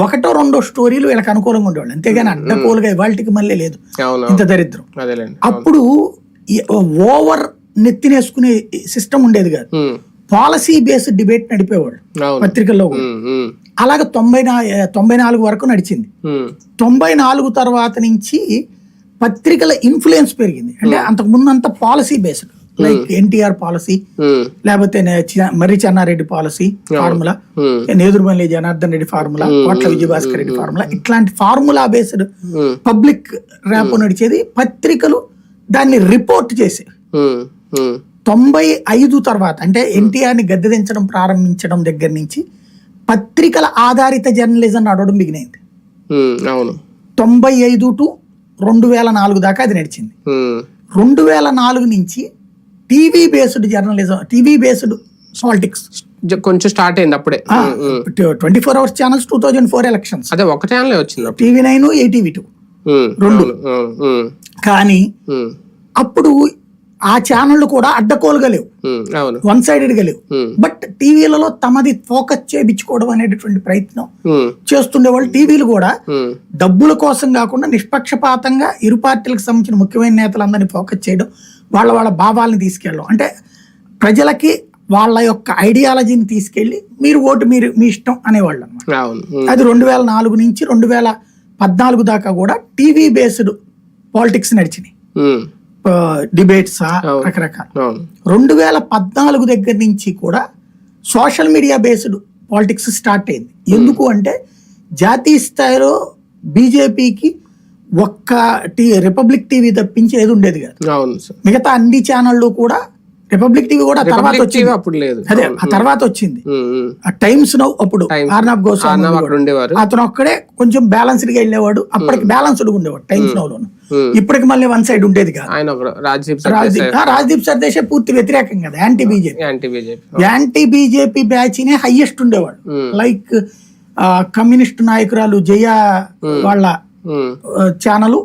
ఒకటో రెండో స్టోరీలు వీళ్ళకి అనుకూలంగా ఉండేవాళ్ళు. అంతేగాని అడ్డకోలుగా ఇవాళకి మళ్ళీ లేదు. ఇంత దరిద్రం. అప్పుడు ఓవర్ నెత్తినేసుకునే సిస్టమ్ ఉండేది కాదు. పాలసీ బేస్డ్ డిబేట్ నడిపేవాళ్ళు పత్రికల్లో అలాగే తొంభై తొంభై నాలుగు వరకు నడిచింది. తొంభై నాలుగు తర్వాత నుంచి పత్రికల ఇన్ఫ్లుయెన్స్ పెరిగింది. అంటే అంతకు ముందు అంత policy based. Like NTR policy లేకపోతే Marri Chenna Reddy policy formula um, Nedurumalli Janardhan Reddy formula Kotla Vijayabhaskar Reddy formula ఇట్లాంటి ఫార్ములా బేస్డ్ పబ్లిక్ ర్యాప్ నడిచేది పత్రికలు దాన్ని రిపోర్ట్ చేసే. తొంభై ఐదు తర్వాత అంటే ఎన్టీఆర్ని గద్దె దించడం ప్రారంభించడం దగ్గర నుంచి పత్రికల ఆధారిత జర్నలిజం నడవడం బిగినైంది అవును. తొంభై ఐదు టు రెండు వేల నాలుగు దాకా అది నడిచింది. రెండు వేల నాలుగు నుంచి TV based journalism TV based politics. జ- కొంచెం స్టార్ట్ అయింది అప్పుడే. Twenty four hours channels two thousand four elections అదే ఒక ఛానలే వచ్చింది టీవీ నైన్ ఏటీవీ టూ. రెండు. కానీ అప్పుడు ఆ ఛానళ్ళు కూడా అడ్డకోలుగా లేవు. వన్ సైడెడ్గా లేవు. ఉమ్, బట్ టీవీలలో తమది ఫోకస్ చేయించుకోవడం అనేటటువంటి ప్రయత్నం ఉమ్, చేస్తుండేవాళ్ళు టీవీలు కూడా డబ్బుల కోసం కాకుండా నిష్పక్షపాతంగా ఇరు పార్టీలకు సంబంధించిన ముఖ్యమైన నేతలందరినీ ఫోకస్ చేయడం వాళ్ళ వాళ్ళ భావాలను తీసుకెళ్ళడం. అంటే ప్రజలకి వాళ్ళ యొక్క ఐడియాలజీని తీసుకెళ్ళి మీరు ఓటు మీరు మీ ఇష్టం అనేవాళ్ళు ఉమ్, అది రెండు వేల నాలుగు నుంచి రెండు వేల పద్నాలుగు దాకా కూడా టీవీ బేస్డ్ పాలిటిక్స్ నడిచినాయి. డిబేట్స్. రకరకాల. రెండు వేల పద్నాలుగు దగ్గర నుంచి కూడా social media based politics start అయింది. ఎందుకు అంటే జాతీయ స్థాయిలో బీజేపీకి ఒక్క టీ రిపబ్లిక్ టీవీ తప్పించి ఏది ఉండేది కాదు. మిగతా అన్ని ఛానళ్ళు కూడా రిపబ్లిక్ టీవీ కూడా తర్వాత వచ్చింది. అప్పుడు లేదు. అదే ఆ తర్వాత వచ్చింది. టైమ్స్ నో అప్పుడు. ఆర్నాబ్ గోస్వామి అతను ఒక్కడే కొంచెం బ్యాలెన్స్డ్గా వెళ్ళేవాడు. అప్పటికి బ్యాలెన్స్డ్ ఉండేవాడు టైమ్స్ నోలోను. ఇప్పటికి మళ్ళీ వన్ సైడ్ ఉండేది కాదు. ఆయన రాజ్దీప్ రాజ్దీప్ సర్దేశే పూర్తి వ్యతిరేకం కదా anti BJP anti BJP anti BJP batch నే హైయెస్ట్ ఉండేవాడు. Hmm. లైక్ కమ్యూనిస్ట్ నాయకురాలు జయ వాళ్ళ ఉమ్, ఛానల్